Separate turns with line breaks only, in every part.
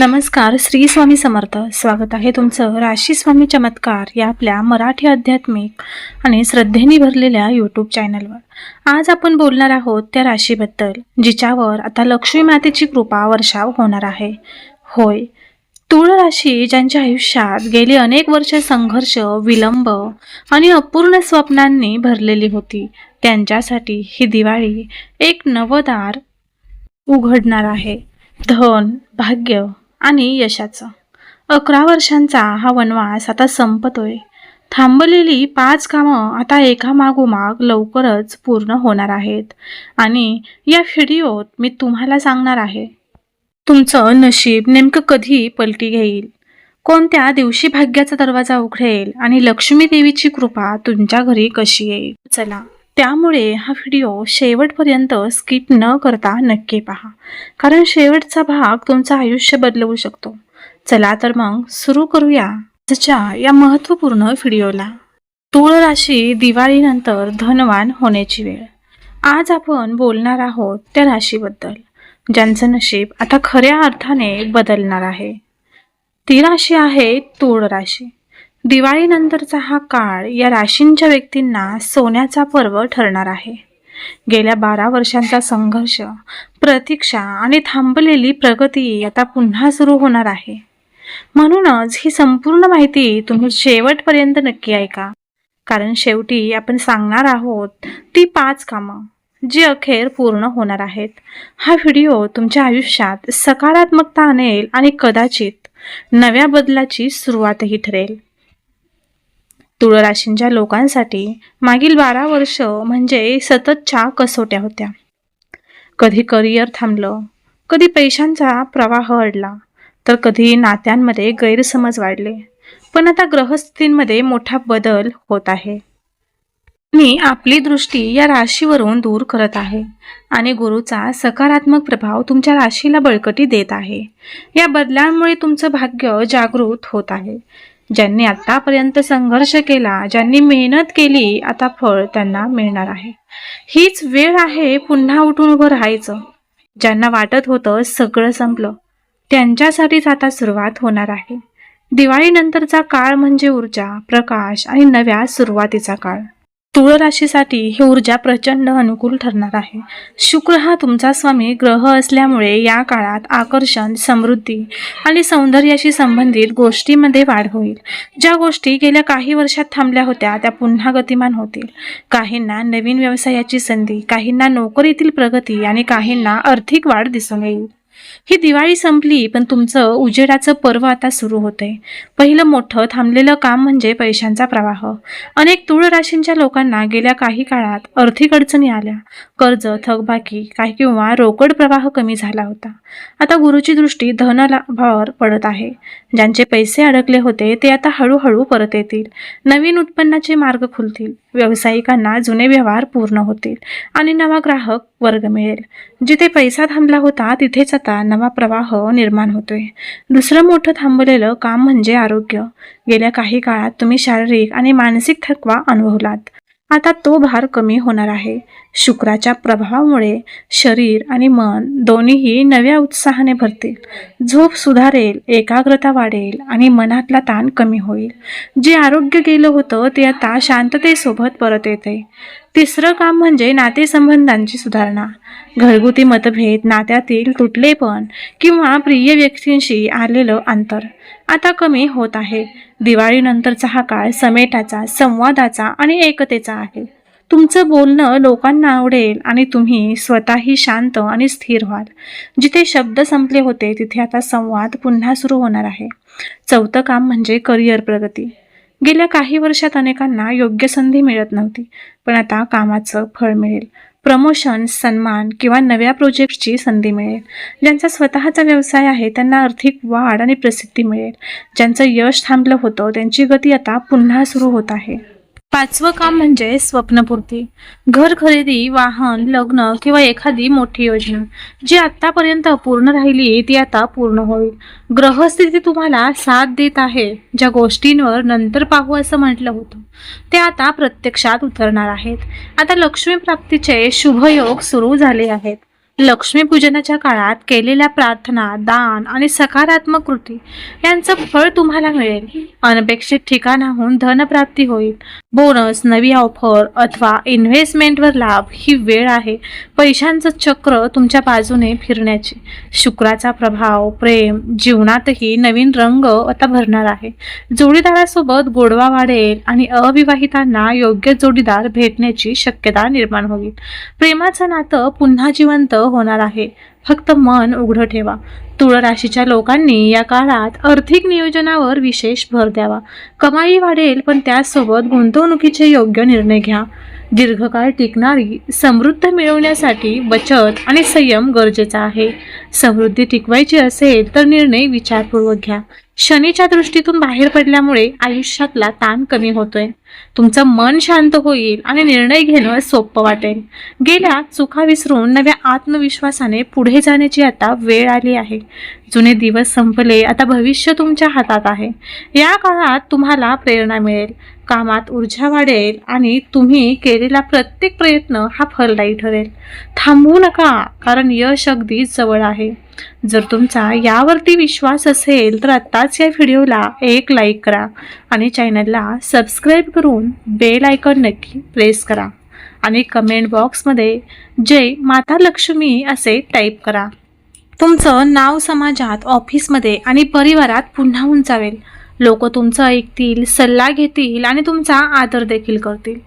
नमस्कार श्री स्वामी समर्थ. स्वागत आहे तुमचं राशी स्वामी चमत्कार या आपल्या मराठी आध्यात्मिक आणि श्रद्धेने भरलेल्या यूट्यूब चॅनलवर आज आपण बोलणार आहोत त्या राशीबद्दल जिच्यावर आता लक्ष्मी मातेची कृपा वर्षाव होणार आहे. होय तुळ राशी ज्यांच्या आयुष्यात गेली अनेक वर्ष संघर्ष विलंब आणि अपूर्ण स्वप्नांनी भरलेली होती त्यांच्यासाठी ही दिवाळी एक नवदार उघडणार आहे. धन भाग्य आणि यशाचं. अकरा वर्षांचा हा वनवास आता संपतोय. थांबलेली पाच कामं आता एका मागोमाग लवकरच पूर्ण होणार आहेत. आणि या व्हिडिओत मी तुम्हाला सांगणार आहे. तुमचं नशीब नेमकं कधी पलटी घेईल? कोणत्या दिवशी भाग्याचा दरवाजा उघडेल? आणि लक्ष्मी देवीची कृपा तुमच्या घरी कशी येईल? चला. त्यामुळे हा व्हिडिओ शेवटपर्यंत स्किप न करता नक्की पहा. कारण शेवटचा भाग तुमचं आयुष्य बदलवू शकतो. चला तर मग सुरू करूया आजच्या या महत्त्वपूर्ण व्हिडिओला तुळ राशी दिवाळीनंतर धनवान होण्याची वेळ. आज आपण बोलणार आहोत त्या राशीबद्दल. ज्यांचं नशीब आता खऱ्या अर्थाने बदलणार आहे. ती राशी आहे तुळ राशी दिवाळीनंतरचा हा काळ या राशींच्या व्यक्तींना सोन्याचा पर्व ठरणार आहे. गेल्या बारा वर्षांचा संघर्ष प्रतीक्षा आणि थांबलेली प्रगती आता पुन्हा सुरू होणार आहे. म्हणूनच ही संपूर्ण माहिती तुम्ही शेवटपर्यंत नक्की ऐका. कारण शेवटी आपण सांगणार आहोत ती पाच कामं जी अखेर पूर्ण होणार आहेत. हा व्हिडिओ तुमच्या आयुष्यात सकारात्मकता आणेल आणि कदाचित नव्या बदलाची सुरुवातही ठरेल. तुळ राशींच्या लोकांसाठी मागील बारा वर्ष म्हणजे सततच्या कसोट्या होत्या. कधी करिअर थांबलं कधी पैशांचा प्रवाह अडला तर कधी नात्यांमध्ये गैरसमज वाढले. पण आता ग्रहस्थितींमध्ये मोठा बदल होत आहे. मी आपली दृष्टी या राशीवरून दूर करत आहे आणि गुरुचा सकारात्मक प्रभाव तुमच्या राशीला बळकटी देत आहे. या बदलांमुळे तुमचं भाग्य जागृत होत आहे. ज्यांनी आतापर्यंत संघर्ष केला ज्यांनी मेहनत केली आता फळ त्यांना मिळणार आहे. हीच वेळ आहे पुन्हा उठून उभं राहायचं. ज्यांना वाटत होतं सगळं संपलं त्यांच्यासाठीच आता सुरुवात होणार आहे. दिवाळीनंतरचा काळ म्हणजे ऊर्जा प्रकाश आणि नव्या सुरुवातीचा काळ. तुळ राशीसाठी ही ऊर्जा प्रचंड अनुकूल ठरणार आहे. शुक्र हा तुमचा स्वामी ग्रह असल्यामुळे या काळात आकर्षण समृद्धी आणि सौंदर्याशी संबंधित गोष्टीमध्ये वाढ होईल. ज्या गोष्टी गेल्या काही वर्षात थांबल्या होत्या त्या पुन्हा गतिमान होतील. काहींना नवीन व्यवसायाची संधी काहींना नोकरीतील प्रगती आणि काहींना आर्थिक वाढ दिसून येईल. ही दिवाळी संपली पण तुमचं उजेडाचं पर्व आता सुरू होतंय. पहिलं मोठं थांबलेलं काम म्हणजे पैशांचा प्रवाह. अनेक तुळ राशींच्या लोकांना गेल्या काही काळात आर्थिक अडचणी आल्या. कर्ज थकबाकी काही किंवा रोकड प्रवाह कमी झाला होता. आता गुरुची दृष्टी धनलाभावर पडत आहे. ज्यांचे पैसे अडकले होते ते आता हळूहळू परत येतील. नवीन उत्पन्नाचे मार्ग खुलतील. व्यावसायिकांना जुने व्यवहार पूर्ण होतील आणि नवा ग्राहक वर्ग मिळेल. जिथे पैसा थांबला होता तिथेच आता नवा प्रवाह निर्माण होतोय. दुसरं मोठं थांबलेलं काम म्हणजे आरोग्य. गेल्या काही काळात तुम्ही शारीरिक आणि मानसिक थकवा अनुभवलात. आता तो भार कमी होणार आहे. शुक्राच्या प्रभावामुळे शरीर आणि मन दोन्हीही नव्या उत्साहाने भरतील. झोप सुधारेल एकाग्रता वाढेल आणि मनातला ताण कमी होईल. जे आरोग्य गेलं होतं ते आता शांततेसोबत परत येते. तिसरं काम म्हणजे नातेसंबंधांची सुधारणा. घरगुती मतभेद नात्यातील तुटलेपण किंवा प्रिय व्यक्तींशी आलेलं अंतर. आता कमी होत आहे. दिवाळीनंतरचा हा काळ समेटाचा संवादाचा आणि एकतेचा आहे. तुमचं बोलणं लोकांना आवडेल आणि तुम्ही स्वतःही शांत आणि स्थिर व्हाल. जिथे शब्द संपले होते तिथे आता संवाद पुन्हा सुरू होणार आहे. चौथं काम म्हणजे करिअर प्रगती. गेल्या काही वर्षात अनेकांना योग्य संधी मिळत नव्हती पण आता कामाचं फळ मिळेल. प्रमोशन सन्मान किंवा नव्या प्रोजेक्टची संधी मिळेल. ज्यांचा स्वतःचा व्यवसाय आहे त्यांना आर्थिक वाढ आणि प्रसिद्धी मिळेल. ज्यांचं यश थांबलं होतं त्यांची गती आता पुन्हा सुरू होत आहे. पाचवं काम म्हणजे स्वप्नपूर्ती. घर खरेदी वाहन लग्न किंवा एखादी मोठी योजना. जी आतापर्यंत पूर्ण राहिली ती आता पूर्ण होईल. ग्रहस्थिती तुम्हाला साथ देत आहे. ज्या गोष्टींवर नंतर पाहू असं म्हटलं होतं ते आता प्रत्यक्षात उतरणार आहेत. आता लक्ष्मी प्राप्तीचे शुभयोग सुरू झाले आहेत. लक्ष्मीपूजनाच्या काळात केलेल्या प्रार्थना दान आणि सकारात्मक कृती यांचं फळ तुम्हाला मिळेल. अनपेक्षित ठिकाणाहून धनप्राप्ती होईल. बोनस नवी ऑफर अथवा इन्व्हेस्टमेंटवर लाभ ही वेळ आहे. पैशांचं चक्र तुमच्या बाजूने फिरण्याची. शुक्राचा प्रभाव प्रेम जीवनातही नवीन रंग आता भरणार आहे. जोडीदारासोबत गोडवा वाढेल आणि अविवाहितांना योग्य जोडीदार भेटण्याची शक्यता निर्माण होईल. प्रेमाचं नातं पुन्हा जिवंत होणार आहे. फक्त मन उघडं ठेवा. तुळ राशीच्या लोकांनी या काळात आर्थिक नियोजनावर विशेष भर द्यावा. कमाई वाढेल पण त्यासोबत गुंतवणुकीचे योग्य निर्णय घ्या. दीर्घकाळ टिकणारी समृद्ध मिळवण्यासाठी बचत आणि संयम गरजेचा आहे. समृद्धी टिकवायची असेल तर निर्णय विचारपूर्वक घ्या. शनीच्या दृष्टीतून बाहेर पडल्यामुळे आयुष्यातला ताण कमी होतोय. तुमचं मन शांत होईल आणि निर्णय घेणं सोपं वाटेल. गेल्या चुका विसरून नव्या आत्मविश्वासाने पुढे जाण्याची आता वेळ आली आहे. जुने दिवस संपले आता भविष्य तुमच्या हातात आहे. या काळात तुम्हाला प्रेरणा मिळेल. कामात ऊर्जा वाढेल आणि तुम्ही केलेला प्रत्येक प्रयत्न हा फलदायी ठरेल. थांबू नका कारण यश अगदी जवळ आहे. जर तुमचा यावरती विश्वास असेल तर आत्ताच या व्हिडिओला एक लाईक करा आणि चॅनलला सबस्क्राईब करून बेल आयकॉन नक्की प्रेस करा आणि कमेंट बॉक्समध्ये जय माता लक्ष्मी असे टाईप करा. तुमचं नाव समाजात ऑफिसमध्ये आणि परिवारात पुन्हा उंचावेल. लोक तुमचं ऐकतील सल्ला घेतील आणि तुमचा आदर देखील करतील.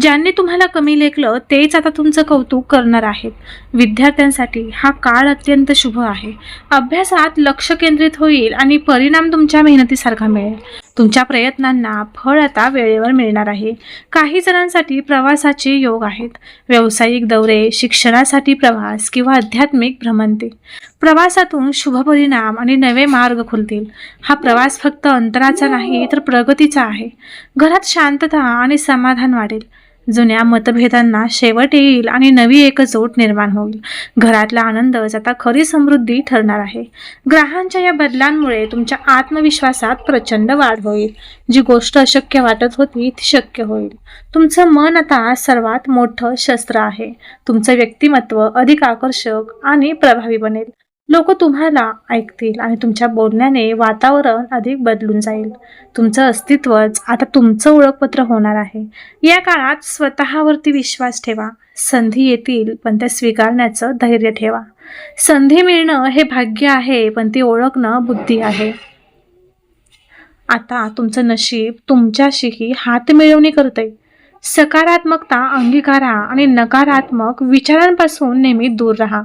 ज्यांनी तुम्हाला कमी लेखलं तेच आता तुमचं कौतुक करणार आहेत. विद्यार्थ्यांसाठी हा काळ अत्यंत शुभ आहे. अभ्यासात लक्ष केंद्रित होईल आणि परिणाम तुमच्या मेहनतीसारखा मिळेल. तुमच्या प्रयत्नांना फळ आता वेळेवर मिळणार आहे. काही जणांसाठी प्रवासाचे योग आहेत. व्यावसायिक दौरे शिक्षणासाठी प्रवास किंवा आध्यात्मिक भ्रमंती प्रवासातून शुभ परिणाम आणि नवे मार्ग खुलतील. हा प्रवास फक्त अंतराचा नाही तर प्रगतीचा आहे. घरात शांतता आणि समाधान वाढेल. जुन्या मतभेदांना शेवट येईल आणि नवी एकजोट निर्माण होईल. घरातला आनंदच आता खरी समृद्धी ठरणार आहे. ग्रहांच्या या बदलांमुळे तुमच्या आत्मविश्वासात प्रचंड वाढ होईल. जी गोष्ट अशक्य वाटत होती ती शक्य होईल. तुमचं मन आता सर्वात मोठं शस्त्र आहे. तुमचं व्यक्तिमत्व अधिक आकर्षक आणि प्रभावी बनेल. लोक तुम्हाला ऐकतील आणि तुमच्या बोलण्याने वातावरण अधिक बदलून जाईल. तुमचं अस्तित्वच आता तुमचं ओळखपत्र होणार आहे. या काळात स्वतःवरती विश्वास ठेवा. संधी येतील पण त्या स्वीकारण्याचं धैर्य ठेवा. संधी मिळणं हे भाग्य आहे पण ती ओळखणं बुद्धी आहे. आता तुमचं नशीब तुमच्याशीही हात मिळवणी करते सकारात्मकता अंगीकारा आणि नकारात्मक विचारांपासून नेहमी दूर राहा.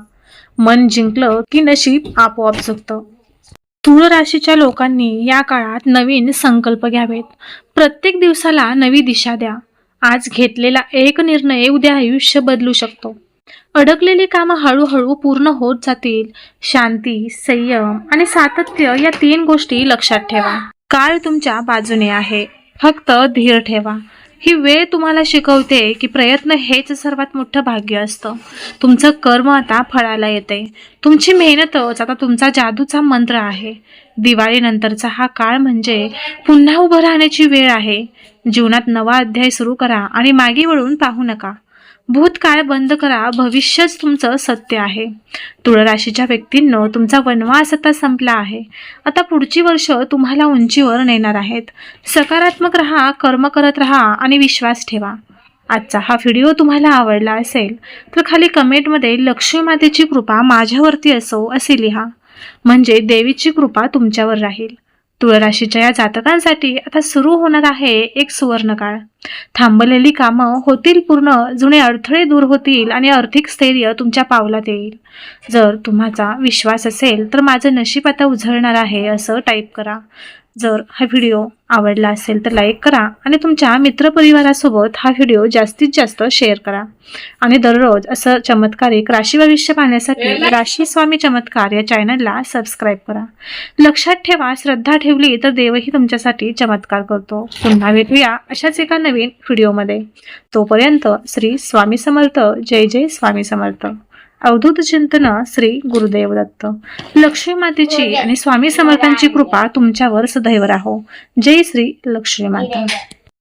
मन जिंकलं की नशीब आपोआप जगतं. तूळ राशीच्या लोकांनी या काळात नवीन संकल्प घ्यावेत. प्रत्येक दिवसाला नवी दिशा द्या. आज घेतलेला एक निर्णय उद्या आयुष्य बदलू शकतो. अडकलेली कामं हळूहळू पूर्ण होत जातील. शांती संयम आणि सातत्य या तीन गोष्टी लक्षात ठेवा. काळ तुमच्या बाजूने आहे. फक्त धीर ठेवा. ही वेळ तुम्हाला शिकवते की प्रयत्न हेच सर्वात मोठं भाग्य असतं. तुमचं कर्म आता फळाला येते तुमची मेहनतच आता तुमचा जादूचा मंत्र आहे. दिवाळीनंतरचा हा काळ म्हणजे पुन्हा उभं राहण्याची वेळ आहे. जीवनात नवा अध्याय सुरू करा आणि मागे वळून पाहू नका. भूतकाळ बंद करा भविष्यच तुमचं सत्य आहे. तुळ राशीच्या व्यक्तींनो तुमचा वनवास आता संपला आहे. आता पुढची वर्ष तुम्हाला उंचीवर नेणार आहेत. सकारात्मक राहा कर्म करत राहा आणि विश्वास ठेवा. आजचा हा व्हिडिओ तुम्हाला आवडला असेल तर खाली कमेंटमध्ये लक्ष्मी मातेची कृपा माझ्यावरती असो असे लिहा. म्हणजे देवीची कृपा तुमच्यावर राहील. तुळराशीच्या या जातकांसाठी आता सुरू होणार आहे एक सुवर्णकाळ. थांबलेली कामं होतील पूर्ण जुने अडथळे दूर होतील आणि आर्थिक स्थैर्य तुमच्या पावलात येईल. जर तुम्हाचा विश्वास असेल तर माझं नशीब आता उझळणार आहे असं टाईप करा. जर हा व्हिडिओ आवडला असेल तर लाईक करा आणि तुमच्या मित्रपरिवारासोबत हा व्हिडिओ जास्तीत जास्त शेअर करा. आणि दररोज असं चमत्कारिक राशी भविष्य पाहण्यासाठी राशी स्वामी चमत्कार या चॅनलला सबस्क्राईब करा. लक्षात ठेवा श्रद्धा ठेवली तर देवही तुमच्यासाठी चमत्कार करतो. पुन्हा भेटूया अशाच एका नवीन व्हिडिओमध्ये तोपर्यंत श्री स्वामी समर्थ जय जय स्वामी समर्थ. अवधूत चिंतन श्री गुरुदेव दत्त लक्ष्मी मातेची आणि स्वामी समर्थांची कृपा तुमच्यावर सदैव राहो. जय श्री लक्ष्मी माता